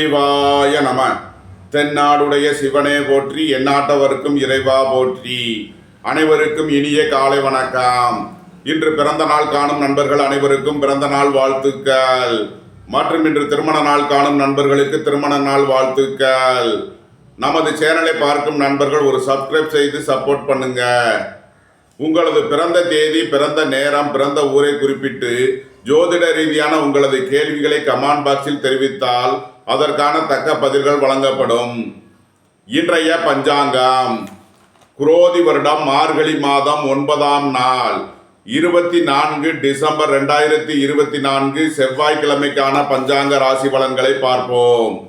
சிவாய நம. தென்னாடுடைய சிவனே போற்றி எந்நாட்டவருக்கும் இறைவா போற்றி. அனைவருக்கும் இனிய காலை வணக்கம். இன்று பிறந்த நாள் காணும் நண்பர்கள் அனைவருக்கும் பிறந்த நாள் வாழ்த்துக்கள். மற்றும் இன்று திருமண நாள் காணும் நண்பர்களுக்கு திருமண நாள் வாழ்த்துக்கள். நமது சேனலை பார்க்கும் நண்பர்கள் ஒரு சப்ஸ்கிரைப் செய்து சப்போர்ட் பண்ணுங்க. உங்களது பிறந்த தேதி பிறந்த நேரம் பிறந்த ஊரை குறிப்பிட்டு ஜோதிட ரீதியான உங்களது கேள்விகளை கமெண்ட் பாக்ஸில் தெரிவித்தால் அதற்கான தக்க பதில்கள் வழங்கப்படும். இன்றைய பஞ்சாங்கம் குரோதி வருடம் மார்கழி மாதம் ஒன்பதாம் நாள் இருபத்தி நான்கு டிசம்பர் ரெண்டாயிரத்தி இருபத்தி நான்கு செவ்வாய்க்கிழமைக்கான பஞ்சாங்க ராசி பலன்களை பார்ப்போம்.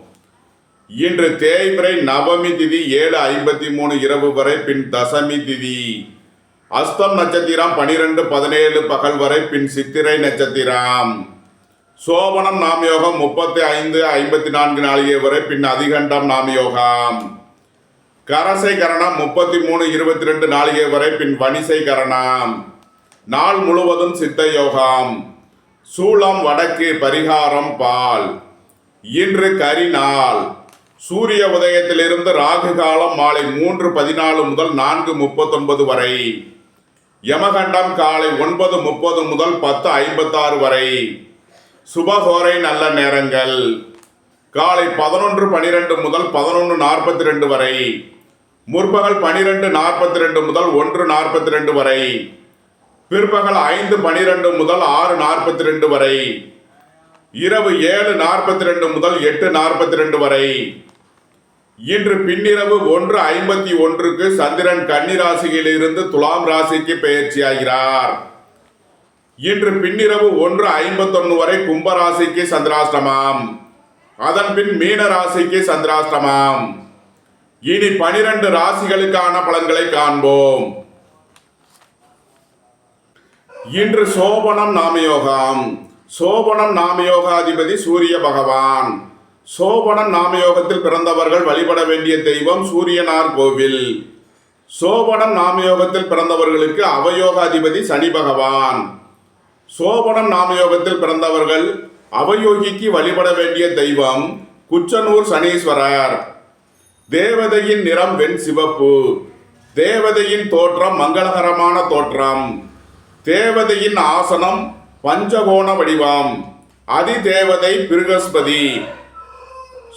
இன்று தேய்பிரை நவமி திதி ஏழு ஐம்பத்தி மூணு இரவு வரை பின் தசமி திதி. அஸ்தம் நட்சத்திரம் பனிரெண்டு பதினேழு பகல் வரை பின் சித்திரை நட்சத்திரம். சோபனம் நாம் யோகம் முப்பத்தி ஐந்து ஐம்பத்தி நான்கு நாளிகை வரை பின் அதிகண்டம் நாம் யோகம் கரசை கரணம் முப்பத்தி மூணு இருபத்தி ரெண்டு நாளிகை வரை பின் வணிசை கரணம். நாள் முழுவதும் சித்த யோகம். சூளம் வடக்கு பரிகாரம் பால். இன்று கரி நாள். சூரிய உதயத்திலிருந்து ராகு காலம் மாலை மூன்று பதினாலு முதல் நான்கு முப்பத்தொன்பது வரை. யமகண்டம் காலை ஒன்பது முப்பது முதல் பத்து ஐம்பத்தாறு வரை. சுபகோரை நல்ல நேரங்கள். காலை பதினொன்று பனிரெண்டு முதல் பதினொன்று நாற்பத்தி ரெண்டு வரை. முற்பகல் பனிரெண்டு நாற்பத்தி ரெண்டு முதல் ஒன்று நாற்பத்தி ரெண்டு வரை. பிற்பகல் ஐந்து பனிரெண்டு முதல் ஆறு நாற்பத்தி ரெண்டு வரை. இரவு ஏழு நாற்பத்தி ரெண்டு முதல் எட்டு நாற்பத்தி ரெண்டு வரை. இன்று பின்னிரவு ஒன்று ஐம்பத்தி ஒன்றுக்கு சந்திரன் கன்னி ராசியிலிருந்து துலாம் ராசிக்கு பெயர்ச்சியாகிறார். இன்று பின்னிரவு ஒன்று ஐம்பத்தொன்னு வரை கும்பராசிக்கு சந்திராஷ்டமம். அதன் பின் மீன ராசிக்கு சந்திராஷ்டமம். இனி பனிரெண்டு ராசிகளுக்கான பலன்களை காண்போம். இன்று சோபனம் நாமயோகம். சோபனம் நாமயோகாதிபதி சூரிய பகவான். சோபனம் நாமயோகத்தில் பிறந்தவர்கள் வழிபட வேண்டிய தெய்வம் சூரியனார் கோவில். சோபனம் நாமயோகத்தில் பிறந்தவர்களுக்கு அவயோகாதிபதி சனி பகவான். சோபனம் நாமயோகத்தில் பிறந்தவர்கள் அவயோகிக்கு வழிபட வேண்டிய தெய்வம் குச்சனூர் சனீஸ்வரர். தேவதையின் நிறம் வெண் சிவப்பு. தேவதையின் தோற்றம் மங்களகரமான தோற்றம். தேவதையின் ஆசனம் பஞ்சகோண வடிவம். அதிதேவதை பிருகஸ்பதி.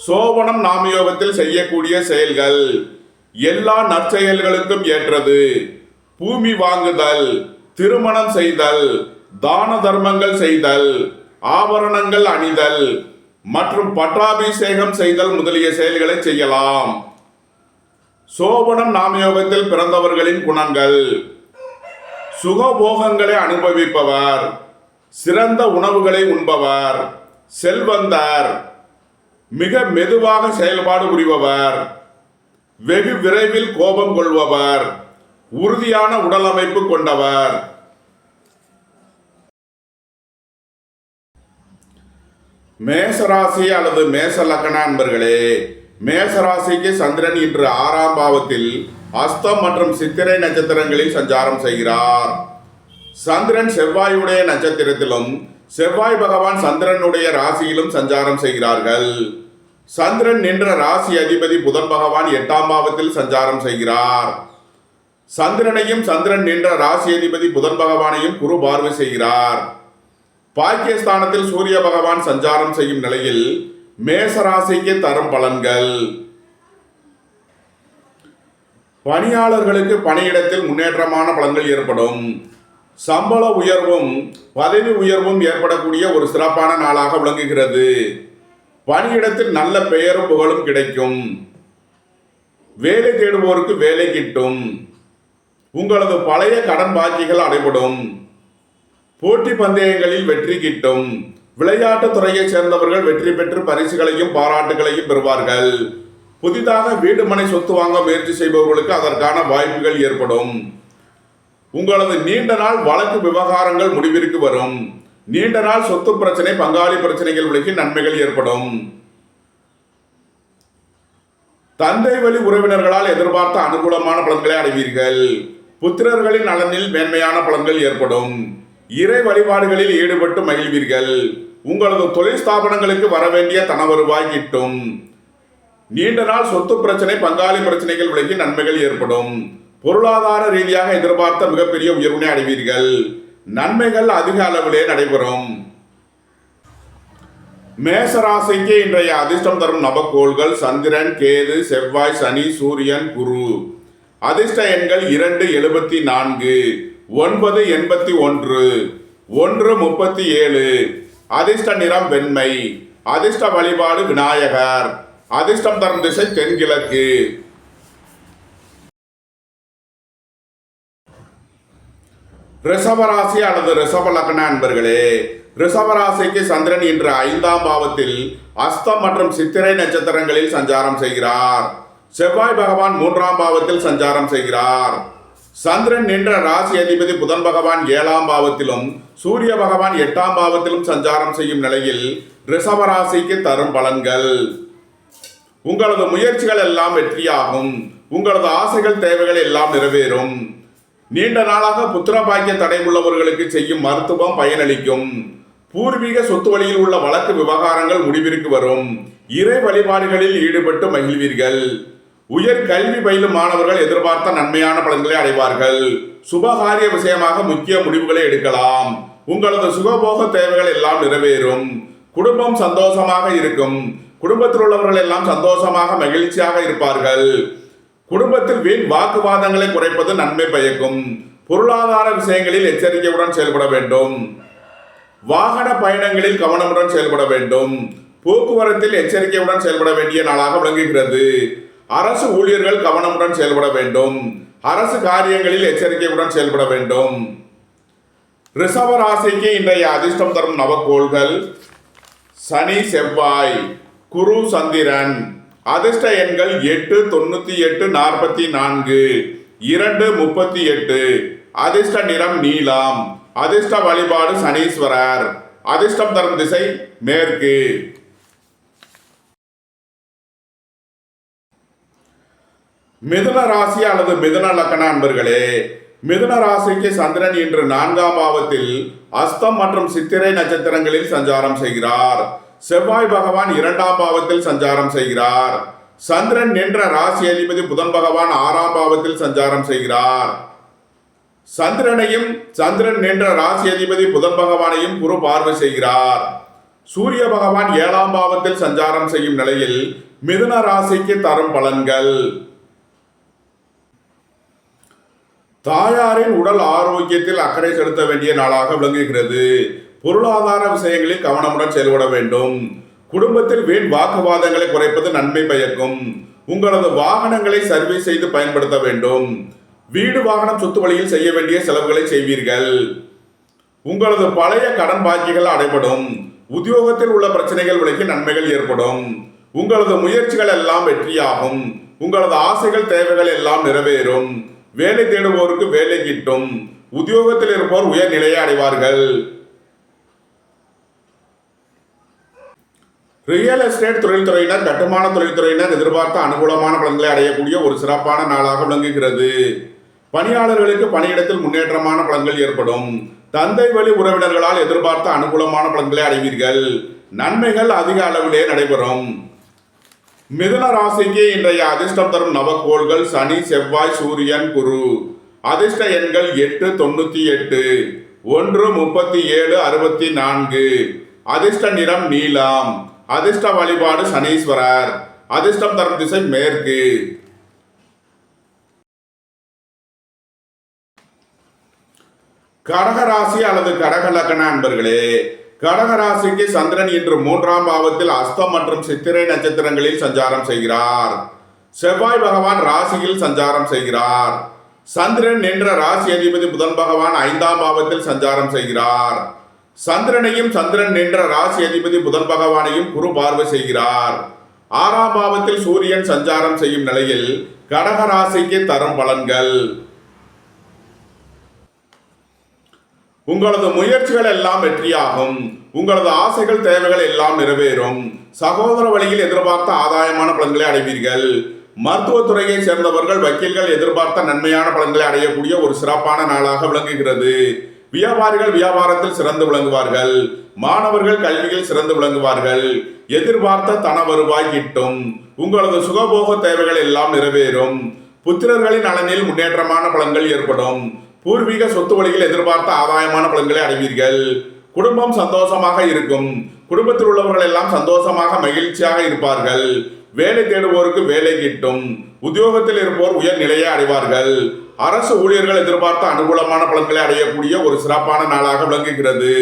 சோபனம் நாமயோகத்தில் செய்யக்கூடிய செயல்கள் எல்லா நற்செயல்களுக்கும் ஏற்றது. பூமி வாங்குதல் திருமணம் செய்தல் தான தர்மங்கள் செய்தல் ஆபரணங்கள் அணிதல் மற்றும் பட்டாபிஷேகம் செய்தல் முதலிய செயல்களை செய்யலாம். சோபனம் நாமயோகத்தில் பிறந்தவர்களின் குணங்கள். சுகபோகங்களை அனுபவிப்பவர் சிறந்த உணவுகளை உண்பவர் செல்வந்தர் மிக மெதுவாக செயல்பாடு புரிபவர் வெகு விரைவில் கோபம் கொள்பவர் உறுதியான உடலமைப்பு கொண்டவர். மேசராசி அல்லது மேச லக்கண அன்பர்களே மேசராசிக்கு சந்திரன் இன்று ஆறாம் பாவத்தில் அஸ்தம் மற்றும் சித்திரை நட்சத்திரங்களில் சஞ்சாரம் செய்கிறார். சந்திரன் செவ்வாயுடைய நட்சத்திரத்திலும் செவ்வாய் பகவான் சந்திரனுடைய ராசியிலும் சஞ்சாரம் செய்கிறார்கள். சந்திரன் நின்ற ராசி அதிபதி புதன் பகவான் எட்டாம் பாவத்தில் சஞ்சாரம் செய்கிறார். சந்திரனையும் சந்திரன் நின்ற ராசி அதிபதி புதன் பகவானையும் குரு பார்வை செய்கிறார். பாகிஸ்தானத்தில் சூரிய பகவான் சஞ்சாரம் செய்யும் நிலையில் மேசராசிக்கு தரும் பலன்கள். பணியாளர்களுக்கு பணியிடத்தில் முன்னேற்றமான பலன்கள் ஏற்படும். சம்பள உயர்வும் பதவி உயர்வும் ஏற்படக்கூடிய ஒரு சிறப்பான நாளாக விளங்குகிறது. பணியிடத்தில் நல்ல பெயரும் புகழும் கிடைக்கும். வேலை தேடுவோருக்கு வேலை கிட்டும். உங்களது பழைய கடன் பாக்கிகள் அடைபடும். போட்டி பந்தயங்களில் வெற்றி கிட்டும். விளையாட்டுத் துறையைச் சேர்ந்தவர்கள் வெற்றி பெற்று பரிசுகளையும் பாராட்டுகளையும் பெறுவார்கள். புதிதாக வீடுமனை சொத்து வாங்க முயற்சி செய்பவர்களுக்கு அதற்கான வாய்ப்புகள் ஏற்படும். உங்களது நீண்ட நாள் வழக்கு விவகாரங்கள் முடிவிற்கு வரும். நீண்ட நாள் சொத்து பிரச்சனை பங்காளி பிரச்சனைகள் விலகி நன்மைகள் ஏற்படும். தந்தை வழி உறவினர்களால் எதிர்பார்த்த அனுகூலமான பலன்களை அடைவீர்கள். புத்திரர்களின் நலனில் மேன்மையான பலன்கள் ஏற்படும். இறை வழிபாடுகளில் ஈடுபட்டு மகிழ்வீர்கள். உங்களது தொழில் ஸ்தாபனங்களுக்கு வர வேண்டிய தன வருவாய் கிட்டும். நீண்ட நாள் சொத்து பிரச்சனை பங்காளி பிரச்சனைகள் விலகி நன்மைகள் ஏற்படும். பொருளாதார ரீதியாக எதிர்பார்த்த மிகப்பெரிய உயர்வினை அடைவீர்கள். நன்மைகள் அதிக அளவிலே நடைபெறும். மேசராசிக்கு இன்றைய அதிர்ஷ்டம் தரும் நவக்கோள்கள் சந்திரன் கேது செவ்வாய் சனி சூரியன் குரு. அதிர்ஷ்ட எண்கள் இரண்டு எழுபத்தி நான்கு. ஒன்பது எண்பத்தி ஒன்று ஒன்று முப்பத்தி ஏழு. அதிர்ஷ்ட நிறம் வெண்மை அதிர்ஷ்ட வழிபாடு விநாயகர். அதிர்ஷ்டம் தரும் திசை தென்கிழக்கு. ரிஷபராசி அல்லது ரிஷப லக்ன அன்பர்களே ரிஷபராசிக்கு சந்திரன் இன்று ஐந்தாம் பாவத்தில் அஸ்தம் மற்றும் சித்திரை நட்சத்திரங்களில் சஞ்சாரம் செய்கிறார். செவ்வாய் பகவான் மூன்றாம் பாவத்தில் சஞ்சாரம் செய்கிறார். சந்திரன் நின்ற ராசி அதிபதி புதன் பகவான் ஏழாம் பாவத்திலும் சூரிய பகவான் எட்டாம் பாவத்திலும் சஞ்சாரம் செய்யும் நிலையில் ரிஷபராசிக்கு தரும் பலன்கள். உங்களது முயற்சிகள் எல்லாம் வெற்றியாகும். உங்களது ஆசைகள் தேவைகள் எல்லாம் நிறைவேறும். நீண்ட நாளாக புத்திர பாக்கிய தடை உள்ளவர்களுக்கு செய்யும் மருத்துவம் பயனளிக்கும். பூர்வீக சொத்து வழியில் உள்ள வழக்கு விவகாரங்கள் முடிவிற்கு வரும். இறை வழிபாடுகளில் ஈடுபட்டு மகிழ்வீர்கள். உயர் கல்வி பயிலும் மாணவர்கள் எதிர்பார்த்த நன்மையான பலன்களை அடைவார்கள். சுபகாரிய விஷயமாக முக்கிய முடிவுகளை எடுக்கலாம். உங்களது சுகபோக தேவைகள் எல்லாம் நிறைவேறும். குடும்பம் சந்தோஷமாக இருக்கும். குடும்பத்தில் உள்ளவர்கள் எல்லாம் சந்தோஷமாக மகிழ்ச்சியாக இருப்பார்கள். குடும்பத்தில் வீண் வாக்குவாதங்களை குறைப்பது நன்மை பயக்கும். பொருளாதார விஷயங்களில் எச்சரிக்கையுடன் செயல்பட வேண்டும். வாகன பயணங்களில் கவனமுடன் செயல்பட வேண்டும். போக்குவரத்தில் எச்சரிக்கையுடன் செயல்பட வேண்டிய நாளாக விளங்குகிறது. அரசு ஊழியர்கள் கவனமுடன் செயல்பட வேண்டும். அரசு காரியங்களில் எச்சரிக்கையுடன் செயல்பட வேண்டும். ரிஷப ராசிக்கு இன்றைய அதிர்ஷ்டம் தரும் நவக்கோள்கள். சனி செவ்வாய் குரு சந்திரன். அதிர்ஷ்ட எண்கள் எட்டு தொண்ணூற்றி எட்டு நாற்பத்தி நான்கு இரண்டு முப்பத்தி எட்டு. அதிர்ஷ்ட நிறம் நீலம். அதிர்ஷ்ட வழிபாடு சனீஸ்வரர். அதிர்ஷ்டம் தரும் திசை மேற்கு. மிதுன ராசி அல்லது மிதுன லக்கண அன்பர்களே மிதுன ராசிக்கு சந்திரன் இன்று நான்காம் பாவத்தில் அஸ்தம் மற்றும் சித்திரை நட்சத்திரங்களில் சஞ்சாரம் செய்கிறார். செவ்வாய் பகவான் இரண்டாம் பாவத்தில் சஞ்சாரம் செய்கிறார். சந்திரன் நின்ற ராசி அதிபதி புதன் பகவான் ஆறாம் பாவத்தில் சஞ்சாரம் செய்கிறார். சந்திரனையும் சந்திரன் நின்ற ராசி அதிபதி புதன் பகவானையும் குரு பார்வை செய்கிறார். சூரிய பகவான் ஏழாம் பாவத்தில் சஞ்சாரம் செய்யும் நிலையில் மிதுன ராசிக்கு தரும் பலன்கள். தாயாரின் உடல் ஆரோக்கியத்தில் அக்கறை செலுத்த வேண்டிய நாளாக விளங்குகிறது. பொருளாதார விஷயங்களில் கவனமுடன் செயல்பட வேண்டும். குடும்பத்தில் வீண் வாக்குவாதங்களை குறைப்பது நன்மை பயக்கும். உங்களது வாகனங்களை சர்வீஸ் செய்து பயன்படுத்த வேண்டும். வீடு வாகனம் சொத்து வழியில் செய்ய வேண்டிய செலவுகளை செய்வீர்கள். உங்களது பழைய கடன் பாக்கிகள் அடைபடும். உத்தியோகத்தில் உள்ள பிரச்சனைகள் விலகி நன்மைகள் ஏற்படும். உங்களது முயற்சிகள் எல்லாம் வெற்றியாகும். உங்களது ஆசைகள் தேவைகள் எல்லாம் நிறைவேறும். வேலை தேடுவோருக்கு வேலை கிட்டும். உத்தியோகத்தில் இருப்போர் உயர் நிலையை அடைவார்கள். ரியல் எஸ்டேட் தொழில்துறையினர் கட்டுமான தொழில்துறையினர் எதிர்பார்த்த அனுகூலமான பலன்களை அடையக்கூடிய ஒரு சிறப்பான நாளாக விளங்குகிறது. பணியாளர்களுக்கு பணியிடத்தில் முன்னேற்றமான பலன்கள் ஏற்படும். தந்தை வழி உறவினர்களால் எதிர்பார்த்த அனுகூலமான பலன்களை அடைவீர்கள். நன்மைகள் அதிக அளவிலே நடைபெறும். மிதுன ராசிக்கு இன்றைய அதிர்ஷ்டம் தரும் நவக்கோள்கள் சனி செவ்வாய் சூரியன் குரு. அதிர்ஷ்ட எண்கள் எட்டு தொண்ணூத்தி எட்டு. ஒன்று முப்பத்தி ஏழு அறுபத்தி நான்கு. அதிர்ஷ்ட நிறம் நீலம். அதிர்ஷ்ட வழிபாடு சனீஸ்வரர். அதிர்ஷ்டம் தரும் திசை மேற்கு. கடகராசி அல்லது கடக லக்கண அன்பர்களே கடகராசிக்கு சந்திரன் இன்று மூன்றாம் பாவத்தில் அஸ்தம் மற்றும் சித்திரை நட்சத்திரங்களில் சஞ்சாரம் செய்கிறார். செவ்வாய் பகவான் ராசியில் சஞ்சாரம் செய்கிறார். சந்திரன் நின்ற ராசி அதிபதி புதன் பகவான் ஐந்தாம் பாவத்தில் சஞ்சாரம் செய்கிறார். சந்திரனையும் சந்திரன் நின்ற ராசி அதிபதி புதன் பகவானையும் குரு பார்வை செய்கிறார். ஆறாம் பாவத்தில் சூரியன் சஞ்சாரம் செய்யும் நிலையில் கடகராசிக்கு தரும் பலன்கள். உங்களது முயற்சிகள் எல்லாம் வெற்றியாகும். உங்களது ஆசைகள் தேவைகள் எல்லாம் நிறைவேறும். சகோதர வழியில் எதிர்பார்த்த ஆதாயமான பலன்களை அடைவீர்கள். மருத்துவத்துறையை சேர்ந்தவர்கள் வக்கீல்கள் எதிர்பார்த்த நன்மையான பலன்களை அடையக்கூடிய ஒரு சிறப்பான நாளாக விளங்குகிறது. வியாபாரிகள் வியாபாரத்தில் சிறந்து விளங்குவார்கள். மாணவர்கள் கல்வியில் சிறந்து விளங்குவார்கள். எதிர்பார்த்த தன வருவாய் கிட்டும். உங்களது சுகபோக தேவைகள் எல்லாம் நிறைவேறும். புத்திரர்களின் நலனில் முன்னேற்றமான பலன்கள் ஏற்படும். பூர்வீக சொத்து வழியில் எதிர்பார்த்த ஆதாயமான பலன்களை அடைவீர்கள். குடும்பம் சந்தோஷமாக இருக்கும். குடும்பத்தில் உள்ளவர்கள் எல்லாம் சந்தோஷமாக மகிழ்ச்சியாக இருப்பார்கள். வேலை தேடுவோருக்கு வேலை கிட்டும். உத்தியோகத்தில் இருப்போர் உயர் நிலையை அடைவார்கள். அரசு ஊழியர்கள் எதிர்பார்த்த அனுகூலமான பலன்களை அடையக்கூடிய ஒரு சிறப்பான நாளாக விளங்குகிறது.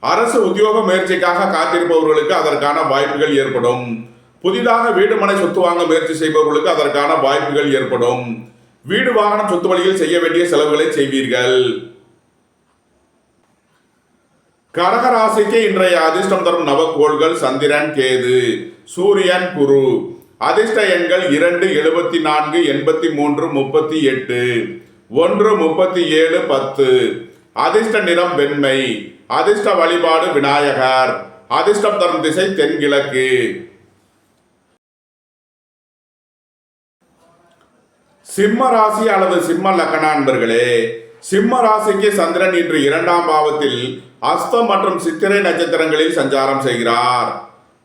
அரசு உத்தியோக முயற்சிக்காக காத்திருப்பவர்களுக்கு அதற்கான வாய்ப்புகள் ஏற்படும். புதிதாக வீடுமனை சொத்து வாங்க முயற்சி செய்பவர்களுக்கு அதற்கான வாய்ப்புகள் ஏற்படும். வீடு வாகனம் சொத்து வழியில் செய்ய வேண்டிய செலவுகளை செய்வீர்கள். கடகராசிக்கு இன்றைய அதிர்ஷ்டம் தரும் நவக்கோள்கள் சந்திரன் கேது சூரியன் குரு. அதிர்ஷ்ட எண்கள் இரண்டு எழுபத்தி நான்கு எண்பத்தி மூன்று முப்பத்தி எட்டு. ஒன்று முப்பத்தி ஏழு பத்து. அதிர்ஷ்ட நிறம் வெண்மை. அதிர்ஷ்ட வழிபாடு விநாயகர். அதிர்ஷ்டம் தரும் திசை தென்கிழக்கு. சிம்ம ராசி அல்லது சிம்ம லக்கண அன்பர்களே சிம்ம ராசிக்கு சந்திரன் இன்று இரண்டாம் பாவத்தில் அஸ்தம் மற்றும் சித்திரை நட்சத்திரங்களில் சஞ்சாரம் செய்கிறார்.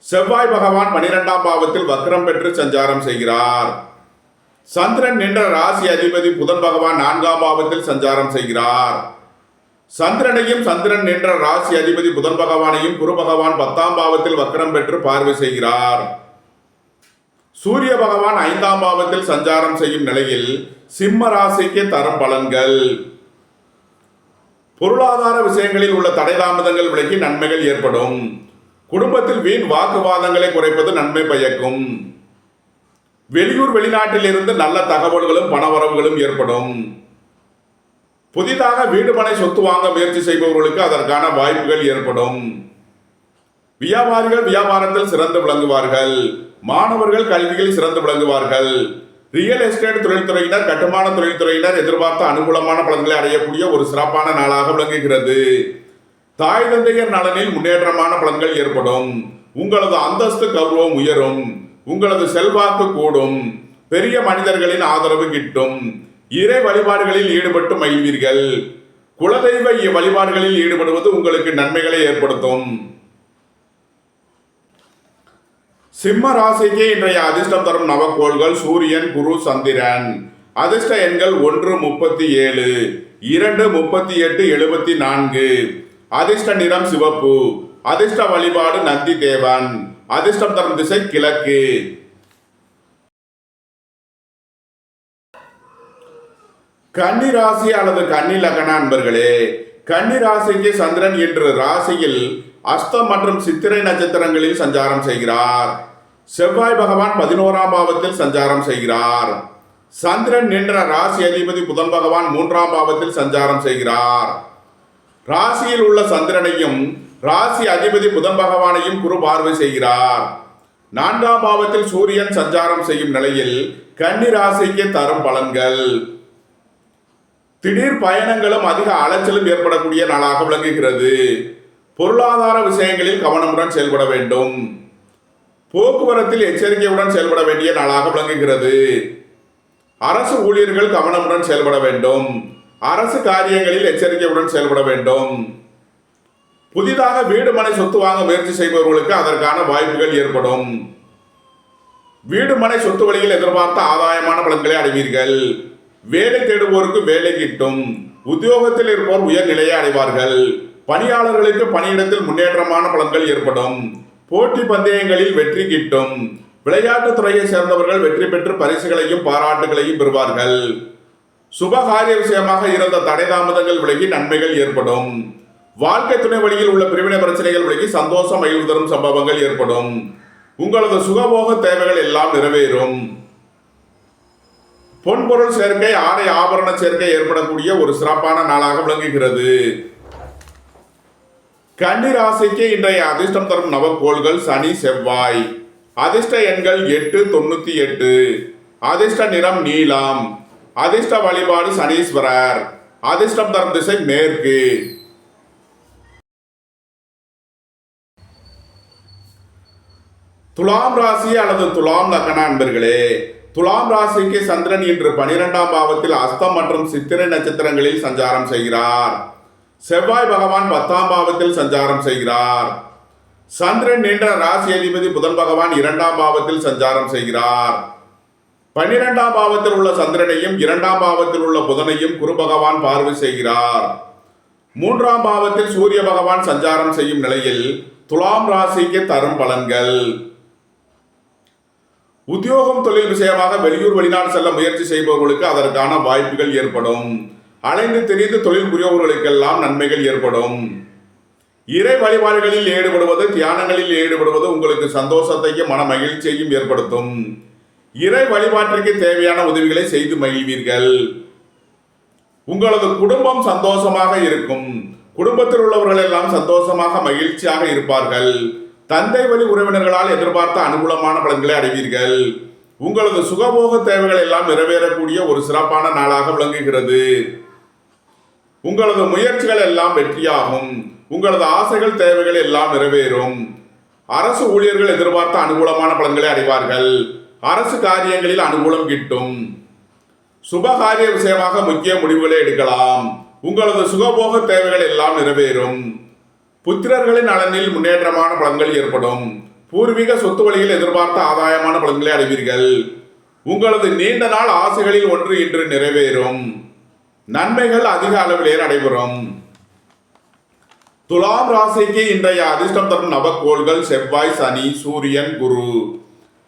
செவ்வாய் பகவான் பனிரெண்டாம் பாவத்தில் வக்ரம் பெற்று சஞ்சாரம் செய்கிறார். சந்திரன் நின்ற ராசி அதிபதி புதன் பகவான் நான்காம் பாவத்தில் சஞ்சாரம் செய்கிறார். சந்திரனையும் சந்திரன் நின்ற ராசி அதிபதி புதன் பகவானையும் குரு பகவான் பத்தாம் பாவத்தில் வக்ரம் பெற்று பார்வை செய்கிறார். சூரிய பகவான் ஐந்தாம் பாவத்தில் சஞ்சாரம் செய்யும் நிலையில் சிம்ம ராசிக்கு தரும் பலன்கள். பொருளாதார விஷயங்களில் உள்ள தடை தாமதங்கள் விலகி நன்மைகள் ஏற்படும். குடும்பத்தில் வீண் வாக்குவாதங்களை குறைப்பது நன்மை பயக்கும். வெளியூர் வெளிநாட்டில் இருந்து நல்ல தகவல்களும் பணவரவுகளும் ஏற்படும். புதிதாக வீடு மனை சொத்து வாங்க முயற்சி செய்பவர்களுக்கு அதற்கான வாய்ப்புகள் ஏற்படும். வியாபாரிகள் வியாபாரத்தில் சிறந்து விளங்குவார்கள். மாணவர்கள் கல்வியில் சிறந்து விளங்குவார்கள். ரியல் எஸ்டேட் தொழில்துறையினர் கட்டுமான தொழில்துறையினர் எதிர்பார்த்த அனுகூலமான பலன்களை அடையக்கூடிய ஒரு சிறப்பான நாளாக விளங்குகிறது. தாய் தந்தையர் நலனில் முன்னேற்றமான பலன்கள் ஏற்படும். உங்களது அந்தஸ்து கௌரவம் உயரும். உங்களது செல்வாக்கு கூடும். பெரிய மனிதர்களின் ஆதரவு கிட்டும். இறை வழிபாடுகளில் ஈடுபட்டு மகிழ்வீர்கள். குலதெய்வ வழிபாடுகளில் ஈடுபடுவது உங்களுக்கு நன்மைகளை ஏற்படுத்தும். சிம்ம ராசிக்கு இன்றைய அதிர்ஷ்டம் தரும் நவக்கோள்கள் சூரியன் குரு சந்திரன். அதிர்ஷ்ட எண்கள் ஒன்று முப்பத்தி ஏழு இரண்டு முப்பத்தி எட்டு எழுபத்தி நான்கு. அதிர்ஷ்ட நிறம் சிவப்பு. அதிர்ஷ்ட வழிபாடு நந்தி தேவன். அதிர்ஷ்டம் தரும் திசை கிழக்கு. கன்னி ராசி அல்லது கன்னி லக்ன அன்பர்களே கன்னி ராசிக்கு சந்திரன் இன்று ராசியில் அஸ்தம் மற்றும் சித்திரை நட்சத்திரங்களில் சஞ்சாரம் செய்கிறார். செவ்வாய் பகவான் பதினோராம் பாவத்தில் சஞ்சாரம் செய்கிறார். சந்திரன் நின்ற ராசி அதிபதி புதன் பகவான் மூன்றாம் பாவத்தில் சஞ்சாரம் செய்கிறார். ராசியில் உள்ள சந்திரனையும் ராசி அதிபதி புதன் பகவானையும் குரு பார்வை செய்கிறார். நான்காம் பாவத்தில் சூரியன் சஞ்சாரம் செய்யும் நிலையில் கன்னி ராசிக்கு தரும் பலன்கள். திடீர் பயணங்களும் அதிக அலைச்சலும் ஏற்படக்கூடிய நாளாக விளங்குகிறது. பொருளாதார விஷயங்களில் கவனமுடன் செயல்பட வேண்டும். போக்குவரத்தில் எச்சரிக்கையுடன் செயல்பட வேண்டிய நாளாக விளங்குகிறது. அரசு ஊழியர்கள் கவனமுடன் செயல்பட வேண்டும். அரசு காரியங்களில் எச்சரிக்கையுடன் செயல்பட வேண்டும். புதிதாக வீடு மனை சொத்து வாங்க முயற்சி செய்பவர்களுக்கு அதற்கான வாய்ப்புகள் ஏற்படும். வீடு மனை சொத்து வழியில் எதிர்பார்த்த ஆதாயமான பலன்களை அடைவீர்கள். வேலை தேடுவோருக்கு வேலை கிட்டும். உத்தியோகத்தில் இருப்போர் உயர்நிலையை அடைவார்கள். பணியாளர்களுக்கு பணியிடத்தில் முன்னேற்றமான பலன்கள் ஏற்படும். போட்டி பந்தயங்களில் வெற்றி கிட்டும். விளையாட்டுத் துறையை சேர்ந்தவர்கள் வெற்றி பெற்று பரிசுகளையும் பாராட்டுகளையும் பெறுவார்கள். சுபகாரிய விஷயமாக இருந்த தடை தாமதங்கள் விலகி நன்மைகள் ஏற்படும். வாழ்க்கை துணை வழியில் உள்ள பிரிவினை பிரச்சனைகள் விலகி சந்தோஷம் மகிழ்வு தரும் சம்பவங்கள் ஏற்படும். உங்களது சுகபோக தேவைகள் எல்லாம் நிறைவேறும். பொன்பொருள் சேர்க்கை ஆடை ஆபரண சேர்க்கை ஏற்படக்கூடிய ஒரு சிறப்பான நாளாக விளங்குகிறது. கன்னி ராசிக்கு இன்றைய அதிர்ஷ்டம் தரும் நவக்கோள்கள் சனி செவ்வாய். அதிர்ஷ்ட எண்கள் எட்டு தொண்ணூத்தி எட்டு. அதிர்ஷ்ட நிறம் நீலம். அதிர்ஷ்ட வழிபாடு சனீஸ்வரர். அதிர்ஷ்டம் தரும் திசை மேற்கு. துலாம் ராசி அல்லது துலாம் லக்கண அன்பர்களே துலாம் ராசிக்கு சந்திரன் இன்று பனிரெண்டாம் பாவத்தில் அஸ்தம் மற்றும் சித்திரை நட்சத்திரங்களில் சஞ்சாரம் செய்கிறார். செவ்வாய் பகவான் பத்தாம் பாவத்தில் சஞ்சாரம் செய்கிறார். சந்திரன் என்ற ராசி அதிபதி புதன் பகவான் இரண்டாம் பாவத்தில் சஞ்சாரம் செய்கிறார். பன்னிரெண்டாம் பாவத்தில் உள்ள சந்திரனையும் இரண்டாம் பாவத்தில் உள்ள புதனையும் குரு பகவான் பார்வை செய்கிறார். மூன்றாம் பாவத்தில் சூரிய பகவான் சஞ்சாரம் செய்யும் நிலையில் துலாம் ராசிக்கு தரும் பலன்கள். உத்தியோகம் தொழில் விஷயமாக வெளியூர் வெளிநாடு செல்ல முயற்சி செய்பவர்களுக்கு அதற்கான வாய்ப்புகள் ஏற்படும். அலைந்து திரிந்து தொழில் புரியவர்களுக்கெல்லாம் நன்மைகள் ஏற்படும். இறை வழிபாடுகளில் ஈடுபடுவது தியானங்களில் ஈடுபடுவது உங்களுக்கு சந்தோஷத்தையும் மன மகிழ்ச்சியையும் ஏற்படுத்தும். இறை வழிபாட்டிற்கு தேவையான உதவிகளை செய்து மகிழ்வீர்கள். உங்களது குடும்பம் சந்தோஷமாக இருக்கும். குடும்பத்தில் உள்ளவர்கள் எல்லாம் சந்தோஷமாக மகிழ்ச்சியாக இருப்பார்கள். தந்தை வழி உறவினர்களால் எதிர்பார்த்த அனுகூலமான பலன்களை அடைவீர்கள். உங்களது சுகபோக தேவைகள் எல்லாம் நிறைவேறக்கூடிய ஒரு சிறப்பான நாளாக விளங்குகிறது. உங்களது முயற்சிகள் எல்லாம் வெற்றியாகும். உங்களது ஆசைகள் தேவைகள் எல்லாம் நிறைவேறும். அரசு ஊழியர்கள் எதிர்பார்த்த அனுகூலமான பலன்களை அடைவார்கள். அரசு காரியங்களில் அனுகூலம் கிட்டும். சுபகாரிய விஷயமாக முக்கிய முடிவுகளை எடுக்கலாம். உங்களது சுகபோக தேவைகள் எல்லாம் நிறைவேறும். புத்திரர்களின் நலனில் முன்னேற்றமான பலன்கள் ஏற்படும். பூர்வீக சொத்து வழியில் எதிர்பார்த்த ஆதாயமான பலன்களை அடைவீர்கள். உங்களது நீண்ட நாள் ஆசைகளில் ஒன்று இன்று நிறைவேறும். நன்மைகள் அதிக அளவிலே நடைபெறும். துலாம் ராசிக்கு இன்றைய அதிர்ஷ்டம் தரும் நவக்கோள்கள் செவ்வாய் சனி சூரியன் குரு.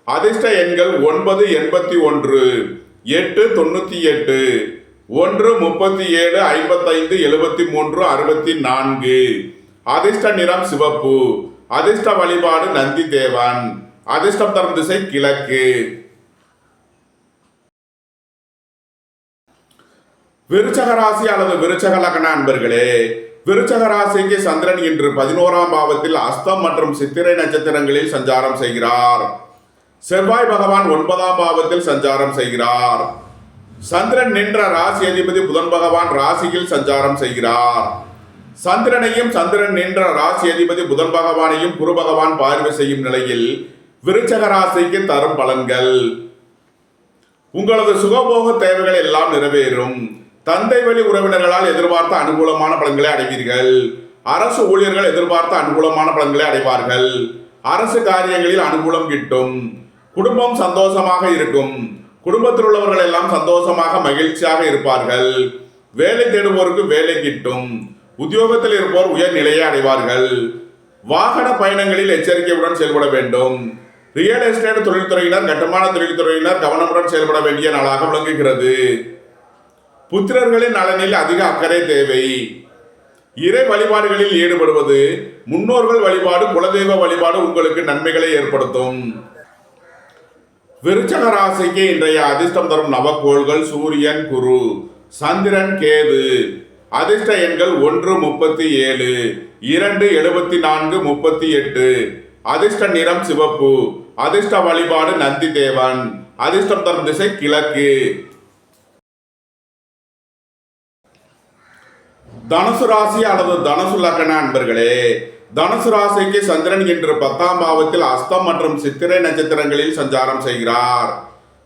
அதிர்ஷ்ட எண்கள் ஒன்பது எண்பத்தி ஒன்று எட்டு தொண்ணூத்தி எட்டு ஒன்று முப்பத்தி ஏழு ஐம்பத்தைந்து எழுபத்தி மூன்று அறுபத்தி நான்கு. அதிர்ஷ்ட நிறம் சிவப்பு. அதிர்ஷ்ட வழிபாடு நந்தி தேவன். அதிர்ஷ்டம் தரும் திசை கிழக்கு. விருச்சக ராசி அல்லது விருச்சக லக்ன அன்பர்களே விருச்சக ராசிக்கு சந்திரன் இன்று பதினோராம் பாவத்தில் அஸ்தம் மற்றும் சித்திரை நட்சத்திரங்களில் சஞ்சாரம் செய்கிறார். செவ்வாய் பகவான் ஒன்பதாம் பாவத்தில் சஞ்சாரம் செய்கிறார். சந்திரன் நின்ற ராசி அதிபதி புதன் பகவான் ராசியில் சஞ்சாரம் செய்கிறார். சந்திரனையும் சந்திரன் நின்ற ராசி அதிபதி புதன் பகவானையும் குரு பகவான் பார்வை செய்யும் நிலையில் விருச்சக ராசிக்கு தரும் பலன்கள். உங்களது சுகபோக தேவைகள் எல்லாம் நிறைவேறும். தந்தை வழி உறவினர்களால் எதிர்பார்த்த அனுகூலமான பலன்களை அடைவீர்கள். அரசு ஊழியர்கள் எதிர்பார்த்த அனுகூலமான பலன்களை அடைவார்கள். அரசு காரியங்களில் அனுகூலம் கிட்டும். குடும்பம் சந்தோஷமாக இருக்கும். குடும்பத்தில் உள்ளவர்கள் எல்லாம் சந்தோஷமாக மகிழ்ச்சியாக இருப்பார்கள். வேலை தேடுவோருக்கு வேலை கிட்டும். உத்தியோகத்தில் இருப்போர் உயர் நிலையை அடைவார்கள். வாகன பயணங்களில் எச்சரிக்கையுடன் செயல்பட வேண்டும். ரியல் எஸ்டேட் தொழில்துறையினர் கட்டுமான தொழில்துறையினர் கவனமுடன் செயல்பட வேண்டிய நாளாக விளங்குகிறது. புத்திரர்களின் நலனில் அதிக அக்கறை தேவை. இறை வழிபாடுகளில் ஈடுபடுவது முன்னோர்கள் வழிபாடு குலதெய்வ வழிபாடு உங்களுக்கு நன்மைகளை ஏற்படுத்தும். விருச்சக ராசிக்கு இன்றைய அதிர்ஷ்டம் தரும் நவக்கோள்கள் சூரியன் குரு சந்திரன் கேது. அதிர்ஷ்ட எண்கள் ஒன்று முப்பத்தி ஏழு இரண்டு எழுபத்தி நான்கு முப்பத்தி எட்டு. அதிர்ஷ்ட நிறம் சிவப்பு. அதிர்ஷ்ட வழிபாடு நந்தி தேவன். அதிர்ஷ்டம் தரும் திசை கிழக்கு. தனுசு ராசி அல்லது தனுசு லக்கண அன்பர்களே தனுசு ராசிக்கு சந்திரன் இன்று பத்தாம் பாவத்தில் அஸ்தம் மற்றும் சித்திரை நட்சத்திரங்களில் சஞ்சாரம் செய்கிறார்.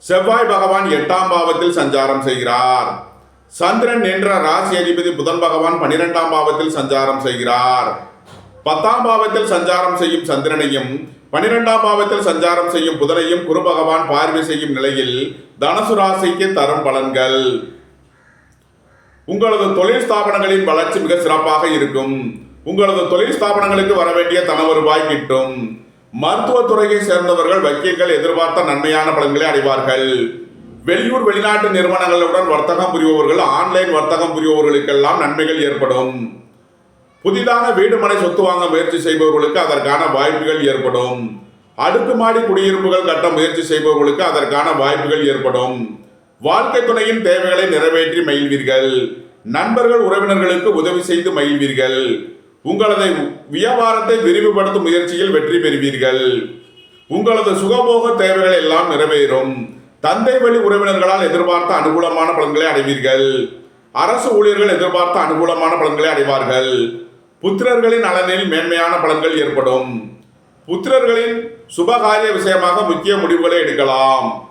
செவ்வாய் பகவான் எட்டாம் பாவத்தில் சஞ்சாரம் செய்கிறார். சந்திரன் நின்ற ராசி அதிபதி புதன் பகவான் பனிரெண்டாம் பாவத்தில் சஞ்சாரம் செய்கிறார். பத்தாம் பாவத்தில் சஞ்சாரம் செய்யும் சந்திரனையும் பனிரெண்டாம் பாவத்தில் சஞ்சாரம் செய்யும் புதனையும் குரு பகவான் பார்வை செய்யும் நிலையில் தனுசு ராசிக்கு தரும் பலன்கள். உங்களது தொழில் ஸ்தாபனங்களின் வளர்ச்சி மிக சிறப்பாக இருக்கும். உங்களது தொழில் ஸ்தாபனங்களுக்கு வர வேண்டிய தன வருவாய் கிட்டும். மருத்துவத்துறையை சேர்ந்தவர்கள் வக்கீல்கள் எதிர்பார்த்த நன்மையான பலன்களை அடைவார்கள். வெளியூர் வெளிநாட்டு நிறுவனங்களுடன் வர்த்தகம் புரிபவர்கள் ஆன்லைன் வர்த்தகம் புரிபவர்களுக்கெல்லாம் நன்மைகள் ஏற்படும். புதிதாக வீடுமனை சொத்து வாங்க முயற்சி செய்பவர்களுக்கு அதற்கான வாய்ப்புகள் ஏற்படும். அடுக்குமாடி குடியிருப்புகள் கட்ட முயற்சி செய்பவர்களுக்கு அதற்கான வாய்ப்புகள் ஏற்படும். வாழ்க்கை துணையின் தேவைகளை நிறைவேற்றி மகிழ்வீர்கள். நண்பர்கள் உறவினர்களுக்கு உதவி செய்து மகிழ்வீர்கள். உங்களது வியாபாரத்தை விரிவுபடுத்தும் முயற்சியில் வெற்றி பெறுவீர்கள். உங்களது சுகபோக தேவைகள் எல்லாம் நிறைவேறும். தந்தை வழி உறவினர்களால் எதிர்பார்த்த அனுகூலமான பலன்களை அடைவீர்கள். அரசு ஊழியர்கள் எதிர்பார்த்த அனுகூலமான பலன்களை அடைவார்கள். புத்திரர்களின் நலனில் மேன்மையான பலன்கள் ஏற்படும். புத்திரர்களின் சுபகாரிய விஷயமாக முக்கிய முடிவுகளை எடுக்கலாம்.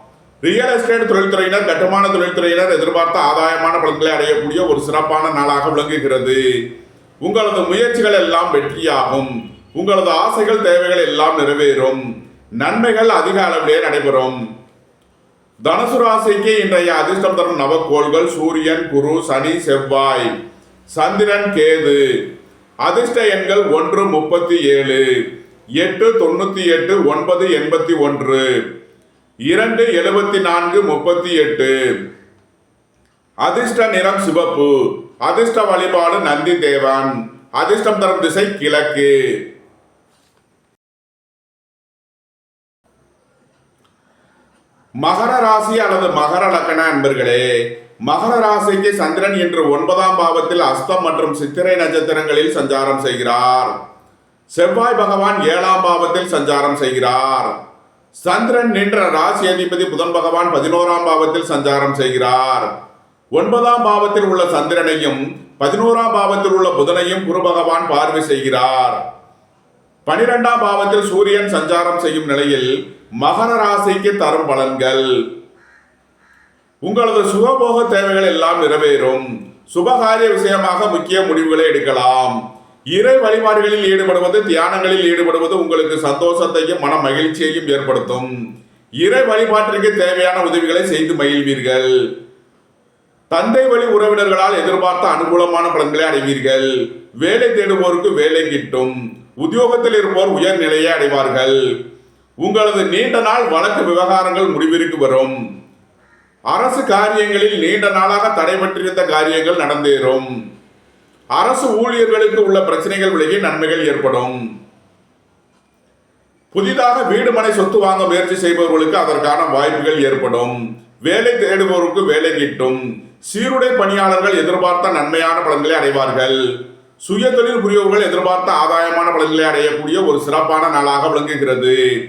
ரியல் எஸ்டேட் தொழில்துறையினர் கட்டுமான தொழில்துறையினர் எதிர்பார்த்த ஆதாயமான பலன்களை அடையக்கூடிய ஒரு சிறப்பான நாளாக விளங்குகிறது. உங்களது முயற்சிகள் எல்லாம் வெற்றியாகும். உங்களது ஆசைகள் தேவைகள் எல்லாம் நிறைவேறும். நன்மைகள் அதிக அளவிலே நடைபெறும். தனுசு ராசிக்கு இன்றைய அதிர்ஷ்டம் தரும் நவக்கோள்கள் சூரியன் குரு சனி செவ்வாய் சந்திரன் கேது. அதிர்ஷ்ட எண்கள் ஒன்று முப்பத்தி ஏழு எட்டு தொண்ணூத்தி எட்டு ஒன்பது எண்பத்தி ஒன்று. இரண்டு எழுபத்தி நான்கு முப்பத்தி எட்டு. அதிர்ஷ்ட நிறம் சிவப்பு. அதிர்ஷ்ட வழிபாடு நந்தி தேவன். அதிர்ஷ்டம் தரும் திசை கிழக்கு. மகர ராசி அல்லது மகர லக்கண அன்பர்களே மகர ராசிக்கு சந்திரன் இன்று ஒன்பதாம் பாவத்தில் அஸ்தம் மற்றும் சித்திரை நட்சத்திரங்களில் சஞ்சாரம் செய்கிறார். செவ்வாய் பகவான் ஏழாம் பாவத்தில் சஞ்சாரம் செய்கிறார். சந்திரன் நின்ற ராசி அதிபதி புதன் பகவான் பதினோராம் பாவத்தில் சஞ்சாரம் செய்கிறார். ஒன்பதாம் பாவத்தில் உள்ள சந்திரனையும் பதினோராம் பாவத்தில் உள்ள புதனையும் குரு பகவான் பார்வை செய்கிறார். பனிரெண்டாம் பாவத்தில் சூரியன் சஞ்சாரம் செய்யும் நிலையில் மகர ராசிக்கு தரும் பலன்கள். உங்களது சுகபோக தேவைகள் எல்லாம் நிறைவேறும். சுபகாரிய விஷயமாக முக்கிய முடிவுகளை எடுக்கலாம். இறை வழிபாடுகளில் ஈடுபடுவது தியானங்களில் ஈடுபடுவது உங்களுக்கு சந்தோஷத்தையும் மன மகிழ்ச்சியையும் ஏற்படுத்தும். இறை வழிபாட்டிற்கு தேவையான உதவிகளை செய்து மகிழ்வீர்கள். தந்தை வழி உறவினர்களால் எதிர்பார்த்த அனுகூலமான பலன்களை அடைவீர்கள். வேலை தேடுவோருக்கு வேலை கிட்டும். உத்தியோகத்தில் இருப்போர் உயர்நிலையை அடைவார்கள். உங்களது நீண்ட நாள் வழக்கு விவகாரங்கள் முடிவிற்கு வரும். அரசு காரியங்களில் நீண்ட நாளாக தடைபட்டிருந்த காரியங்கள் நடந்தேறும். அரசு ஊழியர்களுக்கு உள்ள பிரச்சனைகள் விலகி நன்மைகள் ஏற்படும். புதிதாக வீடு மனை சொத்து வாங்க முயற்சி செய்பவர்களுக்கு அதற்கான வாய்ப்புகள் ஏற்படும். வேலை தேடுபவருக்கு வேலை கிட்டும். சீருடை பணியாளர்கள் எதிர்பார்த்த நன்மையான பலன்களை அடைவார்கள். சுய தொழில் புரியவர்கள் எதிர்பார்த்த ஆதாயமான பலன்களை அடையக்கூடிய ஒரு சிறப்பான நாளாக விளங்குகிறது.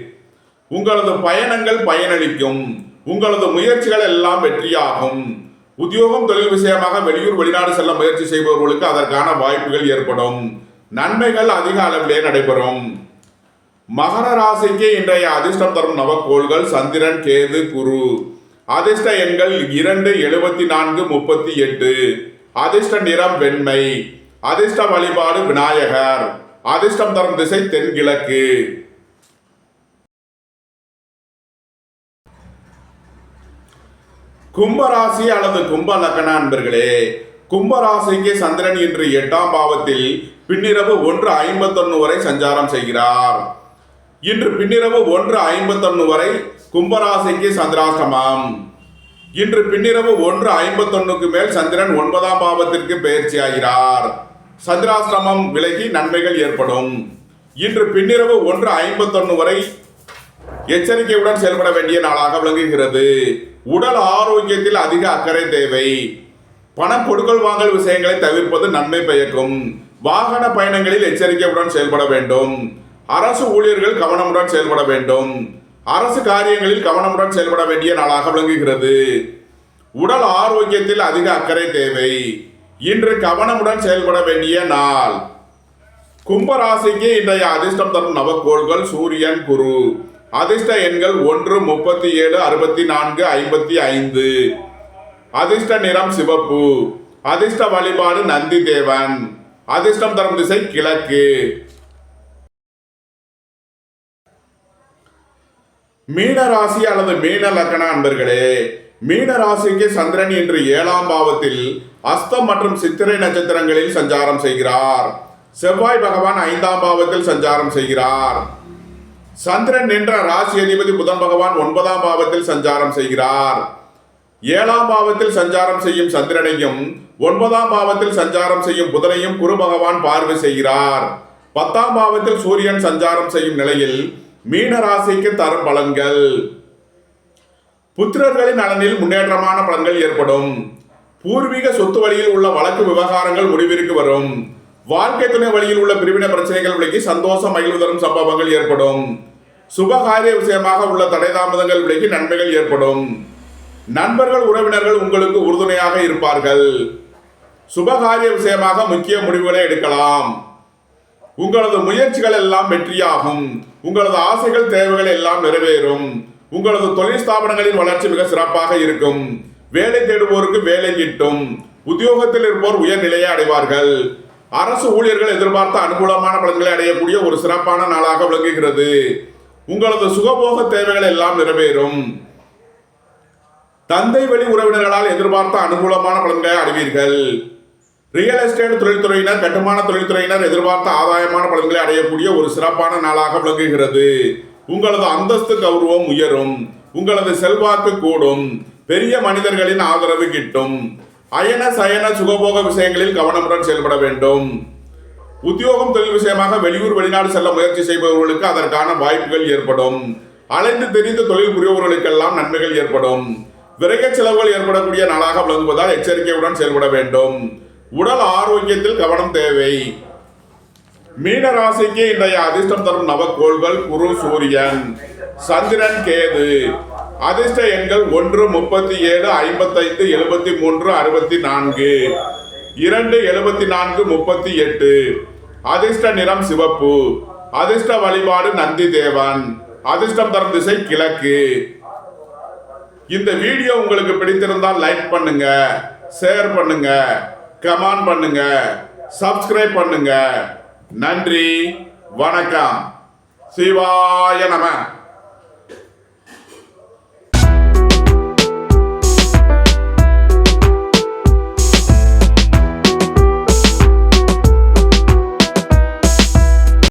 உங்களது பயணங்கள் பயனளிக்கும். உங்களது முயற்சிகள் எல்லாம் வெற்றியாகும். உத்தியோகம் தொழில் விஷயமாக வெளியூர் வெளிநாடு செல்ல முயற்சி செய்பவர்களுக்கு அதற்கான வாய்ப்புகள் ஏற்படும். நன்மைகள் அதிக அளவிலே நடைபெறும். மகர ராசிக்கு இன்றைய அதிர்ஷ்டம் தரும் நவக்கோள்கள் சந்திரன் கேது குரு. அதிர்ஷ்ட எண்கள் இரண்டு எழுபத்தி நான்கு முப்பத்தி எட்டு. அதிர்ஷ்ட நிறம் வெண்மை. அதிர்ஷ்ட வழிபாடு விநாயகர். அதிர்ஷ்டம் தரும் திசை தென்கிழக்கு. கும்பராசி அல்லது கும்ப லக்கண அன்பர்களே கும்பராசிக்கு சந்திரன் இன்று எட்டாம் பாவத்தில் பின்னிரவு ஒன்று ஐம்பத்தொன்னு வரை சஞ்சாரம் செய்கிறார். இன்று பின்னிரவு ஒன்று ஐம்பத்தொன்னு வரை கும்பராசிக்கு சந்திராஷ்டமம். இன்று பின்னிரவு ஒன்று ஐம்பத்தொன்னுக்கு மேல் சந்திரன் ஒன்பதாம் பாவத்திற்கு பயிற்சி ஆகிறார் சந்திராஷ்டமம் விலகி நன்மைகள் ஏற்படும். இன்று பின்னிரவு ஒன்று ஐம்பத்தொன்னு வரை எச்சரிக்கையுடன் செயல்பட வேண்டிய நாளாக விளங்குகிறது. உடல் ஆரோக்கியத்தில் அதிக அக்கறை தேவை. பணம் கொடுக்கல் வாங்கல் விஷயங்களை தவிர்ப்பது நன்மை பயக்கும். வாகன பயணங்களில் எச்சரிக்கையுடன் செயல்பட வேண்டும். அரசு ஊழியர்கள் கவனமுடன் செயல்பட வேண்டும். அரசு காரியங்களில் கவனமுடன் செயல்பட வேண்டிய நாளாக விளங்குகிறது. உடல் ஆரோக்கியத்தில் அதிக அக்கறை தேவை. இன்று கவனமுடன் செயல்பட வேண்டிய நாள். கும்பராசிக்கு இன்றைய அதிர்ஷ்டம் தரும் நவக்கோள்கள் சூரியன் குரு. அதிர்ஷ்ட எண்கள் ஒன்று முப்பத்தி ஏழு அறுபத்தி நான்கு ஐம்பத்தி ஐந்து. அதிர்ஷ்ட நிறம் சிவப்பு. அதிர்ஷ்ட வழிபாடு நந்தி தேவன் அதிர்ஷ்டம் தரும் திசை கிழக்கு. மீன ராசி அல்லது மீன லக்கண அன்பர்களே மீன ராசிக்கு சந்திரன் இன்று ஏழாம் பாவத்தில் அஸ்தம் மற்றும் சித்திரை நட்சத்திரங்களில் சஞ்சாரம் செய்கிறார். செவ்வாய் பகவான் ஐந்தாம் பாவத்தில் சஞ்சாரம் செய்கிறார். சந்திரன் என்ற ராசி அதிபதி புதன் பகவான் ஒன்பதாம் பாவத்தில் சஞ்சாரம் செய்கிறார். ஏழாம் பாவத்தில் சஞ்சாரம் செய்யும் சந்திரனையும் ஒன்பதாம் பாவத்தில் சஞ்சாரம் செய்யும் புதனையும் குரு பகவான் பார்வை செய்கிறார். பத்தாம் பாவத்தில் சூரியன் சஞ்சாரம் செய்யும் நிலையில் மீன ராசிக்கு தரும் பலன்கள். புத்திரர்களின் நலனில் முன்னேற்றமான பலன்கள் ஏற்படும். பூர்வீக சொத்து வழியில் உள்ள வழக்கு விவகாரங்கள் முடிவிற்கு வரும். வாழ்க்கை துணை வழியில் உள்ள பிரிவின பிரச்சனைகள் விலகி சந்தோஷம் மகிழ்வு தரும் சம்பவங்கள் ஏற்படும். சுபகாரிய விஷயமாக உள்ள தடை தாமதங்கள் விலகி நன்மைகள் ஏற்படும். நண்பர்கள் உறவினர்கள் உங்களுக்கு உறுதுணையாக இருப்பார்கள். சுபகாரிய விஷயமாக முக்கிய முடிவுகளை எடுக்கலாம். உங்களது முயற்சிகள் எல்லாம் வெற்றியாகும். உங்களது ஆசைகள் தேவைகள் எல்லாம் நிறைவேறும். உங்களது தொழில் ஸ்தாபனங்களின் வளர்ச்சி மிக சிறப்பாக இருக்கும். வேலை தேடுவோருக்கு வேலை கிட்டும். உத்தியோகத்தில் இருப்போர் உயர்நிலையை அடைவார்கள். அரசு ஊழியர்கள் எதிர்பார்த்த அனுகூலமான பலன்களை அடையக்கூடிய ஒரு சிறப்பான நாளாக விளங்குகிறது. உங்களது சுகபோக தேவைகள் எல்லாம் நிறைவேறும். தந்தை வழி உறவினர்களால் எதிர்பார்த்த அனுகூலமான பலன்களை அடைவீர்கள். ரியல் எஸ்டேட் தொழில்துறையினர் கட்டுமான தொழில்துறையினர் எதிர்பார்த்த ஆதாயமான பலன்களை அடையக்கூடிய ஒரு சிறப்பான நாளாக விளங்குகிறது. உங்களது அந்தஸ்து கௌரவம் உயரும். உங்களது செல்வாக்கு கூடும். பெரிய மனிதர்களின் ஆதரவு கிட்டும். அயன சயன சுகபோக விஷயங்களில் கவனமுடன் செயல்பட வேண்டும். உத்தியோகம் தொழில் விஷயமாக வெளியூர் வெளிநாடு செல்ல முயற்சி செய்பவர்களுக்கு அதற்கான வாய்ப்புகள் ஏற்படும். அலைந்து தெரிந்து தொழில் புரியவர்களுக்கெல்லாம் நன்மைகள் ஏற்படும். விரைக செலவுகள் ஏற்படக்கூடிய நாளாக விளங்குவதால் எச்சரிக்கையுடன் செயல்பட வேண்டும். உடல் ஆரோக்கியத்தில் கவனம் தேவை. மீன ராசிக்கு இன்றைய அதிர்ஷ்டம் தரும் நவக்கோள்கள் குரு சூரியன் சந்திரன் கேது. அதிர்ஷ்ட எண்கள் ஒன்று முப்பத்தி ஏழு ஐம்பத்தைந்து எழுபத்தி மூன்று அறுபத்தி நான்கு. இரண்டு எழுபத்தி நான்கு முப்பத்தி எட்டு. அதிர்ஷ்ட நிறம் சிவப்பு. அதிர்ஷ்ட வழிபாடு நந்தி தேவன். அதிர்ஷ்டம் தரும் திசை கிழக்கு. இந்த வீடியோ உங்களுக்கு பிடித்திருந்தால் லைக் பண்ணுங்க ஷேர் பண்ணுங்க கமெண்ட் பண்ணுங்க சப்ஸ்கிரைப் பண்ணுங்க. நன்றி வணக்கம். சிவாய நம.